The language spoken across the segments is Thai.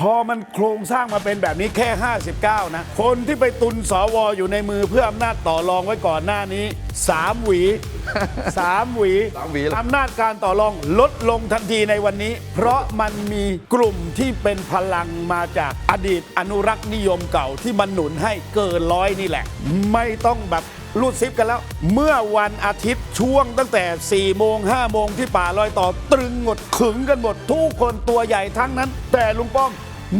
พอมันโครงสร้างมาเป็นแบบนี้แค่ 59 นะ คนที่ไปตุนสวอยู่ในมือเพื่ออำนาจต่อรองไว้ก่อนหน้านี้ 3 หวี 3 หวีสามหวีเลย อำนาจการต่อรองลดลงทันทีในวันนี้ เพราะมันมีกลุ่มที่เป็นพลังมาจากอดีตอนุรักษ์นิยมเก่าที่มันหนุนให้เกินร้อยนี่แหละ ไม่ต้องแบบรูดซิปกันแล้ว เมื่อวันอาทิตย์ช่วงตั้งแต่4โมง5โมงที่ป่าลอยต่อตรึงหมดขึงกันหมดทุกคนตัวใหญ่ทั้งนั้น แต่ลุงป้อม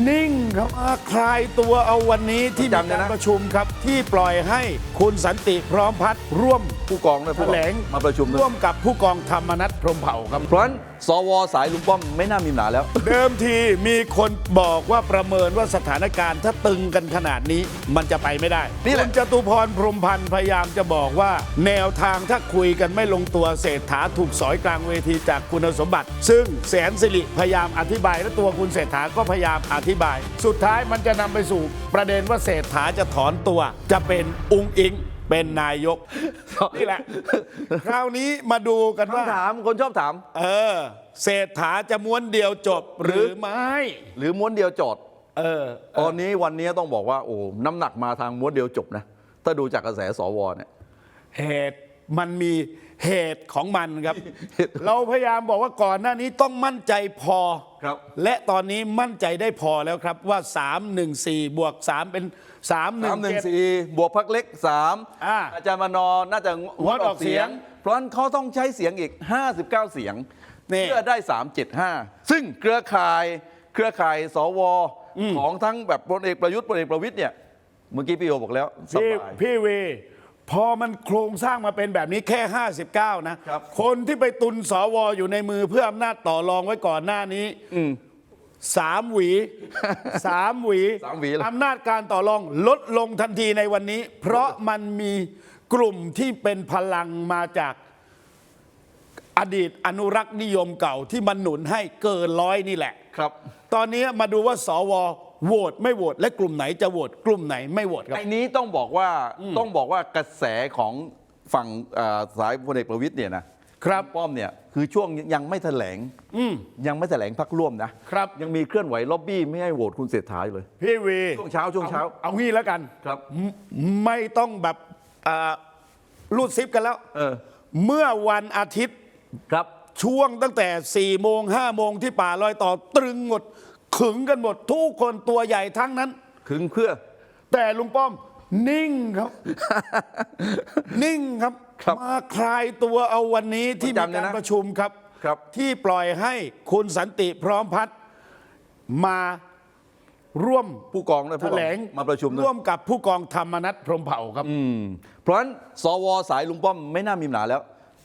นิ่งครับอ่าคลายตัวเอาวันนี้ที่มีจำเลยการนะประชุมครับ ที่ปล่อยให้คุณสันติพร้อมพัฒน์ร่วมผู้กองด้วยแถผู้กองลงมาประชุมด้วยร่วมกับผู้กองธรรมนัฐพรหมเผ่าครับ เพราะฉะนั้น สวสายลุงป้อมไม่น่ามีปัญหาแล้ว เดิมทีมีคนบอกว่าประเมินว่าสถานการณ์ถ้าตึงกันขนาดนี้มันจะไปไม่ได้นี่แหละคุณจตุพรพรหมพันธ์พยายามจะบอกว่า แนวทางถ้าคุยกันไม่ลงตัวเศรษฐาถูกสอยกลางเวทีจากคุณสมบัติ ซึ่งแสนสิริพยายามอธิบายและตัวคุณเศรษฐาก็พยายามอธิบาย สุดท้ายมันจะนำไปสู่ประเด็นว่าเศรษฐาจะถอนตัว จะเป็นอุงอิง เป็นนายก นี่แหละ คราวนี้มาดูกันว่า คำถามคนชอบถาม เออ เศรษฐาจะม้วนเดียวจบหรือไม่ หรือม้วนเดียวจอด เออ ตอนนี้วันนี้ต้องบอกว่าโอ้น้ำหนักมาทางม้วนเดียวจบนะ ถ้าดูจากกระแสสวเนี่ย เหตุมันมีเหตุของมันครับ เราพยายามบอกว่าก่อนหน้านี้ต้องมั่นใจพอ ครับ และตอนนี้มั่นใจได้พอแล้วครับว่า 3 1 4 บวก 3 เป็น 3สามหนึ่ง1 7สี่บวกพักเล็กสามอ่าอาจารย์มานอน่าจะงงดออกเสียง เพราะฉะนั้นเขาต้องใช้เสียงอีก 59 เสียงนี่ เพื่อได้ 375 ซึ่งเครือข่ายเครือข่ายสวของทั้งแบบพลเอกประยุทธ์พลเอกประวิตยเนี่ยเมื่อกี้พี่โอบอกแล้วสพี่บาย พี่เว พอมันโครงสร้างมาเป็นแบบนี้แค่ 59 นะ ครับ คนที่ไปตุนสวอยู่ในมือเพื่ออำนาจต่อรองไว้ก่อนหน้านี้ สามหวีสามหวีสามหวีเลย อำนาจการต่อรองลดลงทันทีในวันนี้ เพราะมันมีกลุ่มที่เป็นพลังมาจากอดีตอนุรักษ์นิยมเก่าที่มันหนุนให้เกินร้อยนี่แหละ ครับตอนนี้มาดูว่าสวโหวตไม่โหวตและกลุ่มไหนจะโหวตกลุ่มไหนไม่โหวตครับ ไอ้นี้ต้องบอกว่าต้องบอกว่ากระแสของฝั่งเอ่อสายพลเอกประวิตยเนี่ยนะ ครับป้อมเนี่ยคือช่วงยังไม่แถลงยังไม่แถลงพักร่วมนะครับ ยังมีเคลื่อนไหวล็อบบี้ไม่ให้โหวตคุณเศรษฐาอยู่เลย พี่วีช่วงเช้าช่วงเช้าอเอางี้แล้วกันครับ ไม่ไม่ต้องแบบอ่ารูดซิปกันแล้วเออเมื่อวันอาทิตย์ครับช่วงตั้งแต่4โมง5โมงที่ป่าลอยต่อตรึงหมดขึงกันหมดทุกคนตัวใหญ่ทั้งนั้น ขึงเพื่อ แต่ลุงป้อม นิ่งครับ นิ่งครับ ครับมาคลายตัวเอาวันนี้ที่มีจำเลยการนะประชุมครับ ครับ ที่ปล่อยให้คุณสันติพร้อมพัฒน์มาร่วมผู้กองด้วยแถผู้กองลงมาประชุมด้วยร่วมกับผู้กองธรรมนัฐพรหมเผ่าครับ อืมเพราะฉะนั้นสวสายลุงป้อมไม่น่ามีปัญหาแล้ว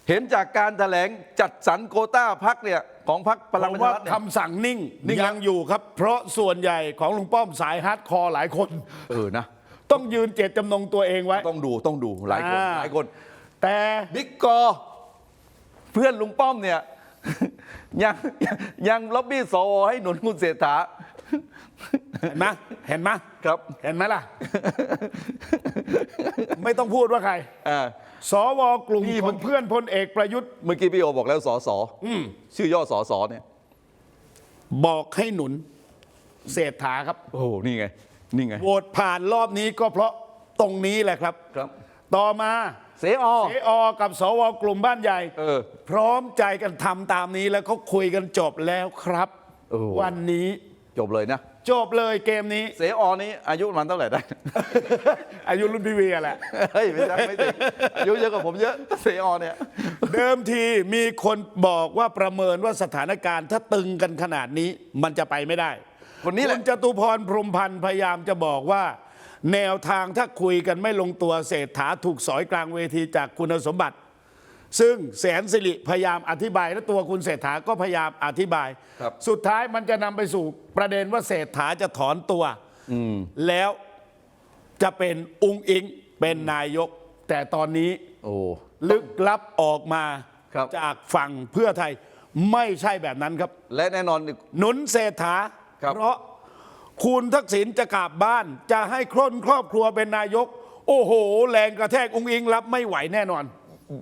เห็นจากการแถลงจัดสรรโควต้าพักเนี่ยของพักพลังผปมระชาว่ารัฐเนี่ย คำสั่งนิ่งนิ่งครับยังอยู่ครับ เพราะส่วนใหญ่ของลุงป้อมสายฮาร์ดคอร์หลายคน เออนะ ต้องยืนเจตจำนงตัวเองไว้ ต้องดูต้องดูหลายคนอ่า หลายคน แต่บิ๊กกอเพื่อนลุงป้อมเนี่ยยังยังยังล็อบบี้สวให้หนุนคุณเศรษฐาเห็นไหมเห็นไหมครับ เห็นไหมล่ะ ไม่ต้องพูดว่าใครอ่า สวกลุ่มนี่ขมัอน งเพื่อนพลเอกประยุทธ์ เมื่อกี้พี่โอบอกแล้วสอสอชื่อย่อสอสอเนี่ย บอกให้หนุน เศรษฐาครับโอ้โหนี่ไง นี่ไง โหวตผ่านรอบนี้ก็เพราะตรงนี้แหละครับ ครับ ต่อมา เสอ เออกับสวกลุ่มบ้านใหญ่เออพร้อมใจกันทำตามนี้แล้วเขาคุยกันจบแล้วครับโอ้วันนี้จบเลยนะ จบเลยเกมนี้ เสอนี้อายุประมันเท่าไหร่ได้ อายุรุ่นพี่เวียแหละ เฮ้ยไม่ใช่ไม่ถึงอายุเยอะกว่าผมเยอะเสอเนี่ย เดิมทีมีคนบอกว่าประเมินว่าสถานการณ์ถ้าตึงกันขนาดนี้มันจะไปไม่ได้คนนี้แหละ คุณจตุพรพรหมพันธ์พยายามจะบอกว่า แนวทางถ้าคุยกันไม่ลงตัวเศรษฐาถูกสอยกลางเวทีจากคุณสมบัติ ซึ่งแสนสิริพยายามอธิบาย และตัวคุณเศรษฐาก็พยายามอธิบาย ครับ สุดท้ายมันจะนำไปสู่ประเด็นว่าเศรษฐาจะถอนตัวแล้วจะเป็นองค์อิงเป็นนายก แต่ตอนนี้ โอ้ ลึกลับออกมาครับ จากฝั่งเพื่อไทยไม่ใช่แบบนั้นครับ และแน่นอนอีก หนุนเศรษฐาครับ เพราะ คุณทักษิณจะกลับบ้าน จะให้คร่นครอบครัวเป็นนายก โอ้โห แรงกระแทกองค์อิงรับไม่ไหวแน่นอน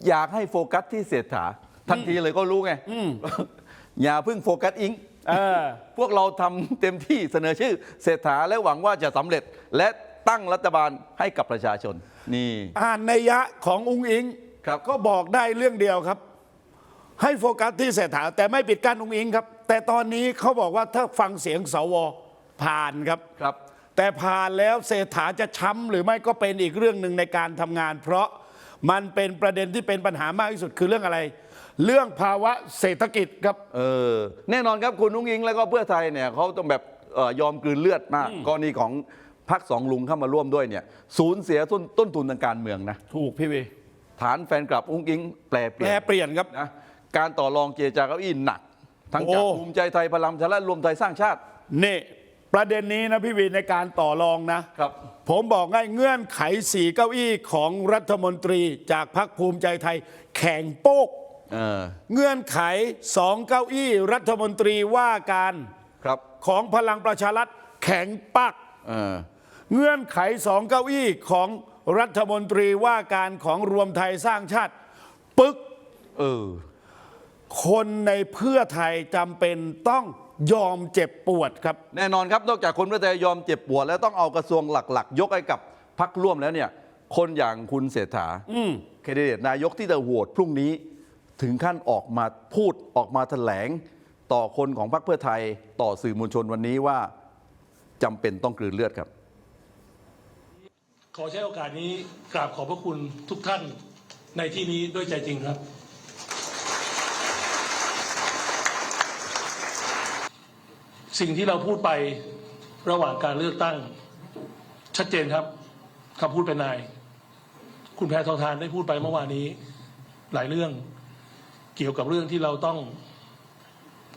อยากให้โฟกัสที่เศรษฐาทันทีเลยก็รู้ไงอย่าเพิ่งโฟกัสอิงเออพวกเราทำเต็มที่เสนอชื่อเศรษฐาและหวังว่าจะสำเร็จ และตั้งรัฐบาลให้กับประชาชน นี่ อ่านนัยยะของอุ้งอิงครับก็บอกได้เรื่องเดียวครับ ให้โฟกัสที่เศรษฐาแต่ไม่ปิดกั้นอุ้งอิงครับ แต่ตอนนี้เขาบอกว่าถ้าฟังเสียงสว ผ่านครับครับ แต่ผ่านแล้วเศรษฐาจะช้ำหรือไม่ก็เป็นอีกเรื่องหนึ่งในการทำงาน เพราะมันเป็นประเด็นที่เป็นปัญหามากที่สุดคือเรื่องอะไร เรื่องภาวะเศรษฐกิจครับ เออแน่นอนครับคุณนุ้งอิงแล้วก็เพื่อไทยเนี่ยเขาต้องแบบเอ่อยอมกลืนเลือดมากกรณีของพักสองลุงเข้ามาร่วมด้วยเนี่ยสูญเสียต้นต้นทุนทางการเมืองนะถูกพี่วีฐานแฟนคลับอุ้งอิง แปลเปแปลี่ลยนเปลี่ยนครับ นะการต่อรองเจรจาเก้าอี้หนัก ทั้งจากโอ้ ภูมิใจไทยพลังประชารัฐรวมไทยสร้างชาติ นี่ ประเด็นนี้นะพี่วีในการต่อรองนะครับ ผมบอกง่ายเงื่อนไขสีเก้าอี้ของรัฐมนตรีจากพรรคภูมิใจไทย แข่งโป๊กเออเงื่อนไขสองเก้าอี้รัฐมนตรีว่าการครับของพลังประชารัฐแข็งปัก เออเงื่อนไขสองเก้าอี้ของรัฐมนตรีว่าการของรวมไทยสร้างชาติ ปึก เออ คนในเพื่อไทยจำเป็นต้อง ยอมเจ็บปวดครับ แน่นอนครับนอกจากคนเพื่อไทยยอมเจ็บปวด แล้วต้องเอากระทรวงหลักๆ ยกให้กับพักร่วมแล้วเนี่ย คนอย่างคุณเศรษฐาแคนดิเดตนายกที่จะโหวตพรุ่งนี้ ถึงขั้นออกมาพูดออกมาแถลง ต่อคนของพรรคเพื่อไทยต่อสื่อมวลชนวันนี้ว่าจำเป็นต้องกลืนเลือดครับ ขอใช้โอกาสนี้กราบขอบพระคุณทุกท่านในที่นี้ด้วยใจจริงครับ สิ่งที่เราพูดไประหว่างการเลือกตั้ง ชัดเจนครับคำพูดเป็นนาย คุณแพทองทานได้พูดไปเมื่อวานนี้ หลายเรื่องเกี่ยวกับเรื่องที่เราต้อง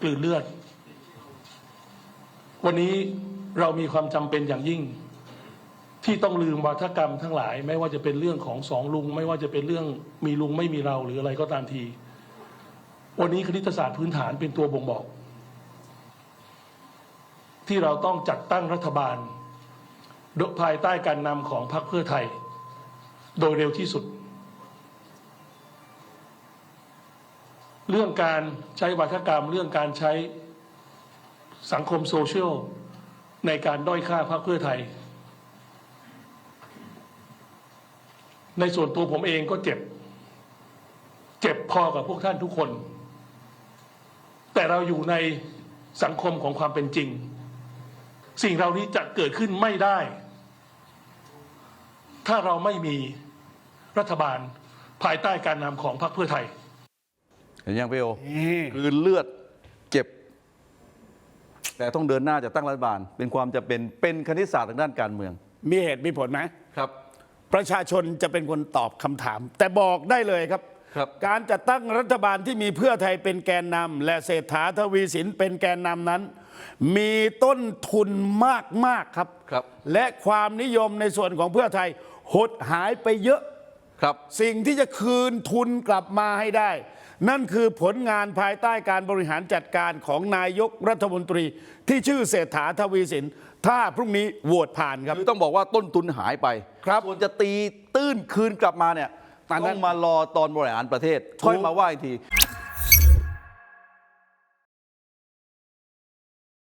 กลืนเลือด วันนี้เรามีความจำเป็นอย่างยิ่ง ที่ต้องลืมวาทกรรมทั้งหลาย ไม่ว่าจะเป็นเรื่องของสองลุง ไม่ว่าจะเป็นเรื่องมีลุงไม่มีเราหรืออะไรก็ตามที วันนี้คณิตศาสตร์พื้นฐานเป็นตัวบ่งบอก ที่เราต้องจัดตั้งรัฐบาลโดยภายใต้การนำของพรรคเพื่อไทย โดยเร็วที่สุด เรื่องการใช้วาทกรรม เรื่องการใช้สังคมโซเชียลในการด้อยค่าพรรคเพื่อไทย ในส่วนตัวผมเองก็เจ็บ เจ็บพอกับพวกท่านทุกคน แต่เราอยู่ในสังคมของความเป็นจริง สิ่งเหล่านี้จะเกิดขึ้นไม่ได้ ถ้าเราไม่มีรัฐบาลภายใต้การนำของพรรคเพื่อไทย เห็นยังพี่โอนี่กลืนเลือดเจ็บ แต่ต้องเดินหน้าจะตั้งรัฐบาล เป็นความจะเป็นเป็นคณิตศาสตร์ทางด้านการเมือง มีเหตุมีผลไหมครับ ประชาชนจะเป็นคนตอบคำถาม แต่บอกได้เลยครับครับ การจัดตั้งรัฐบาลที่มีเพื่อไทยเป็นแกนนำและเศรษฐาทวีสินเป็นแกนนำนั้น มีต้นทุนมากมากๆครับ ครับ และความนิยมในส่วนของเพื่อไทย หดหายไปเยอะ ครับ สิ่งที่จะคืนทุนกลับมาให้ได้ นั่นคือผลงานภายใต้การบริหารจัดการของนายกรัฐมนตรี ที่ชื่อเศรษฐาทวีสิน ถ้าพรุ่งนี้โหวตผ่านครับ คือต้องบอกว่าต้นทุนหายไป ครับส่วนจะตีตื้นคืนกลับมาเนี่ยอันนั้นต้องมารอตอนบริหารประเทศค่อยมาว่าอีกที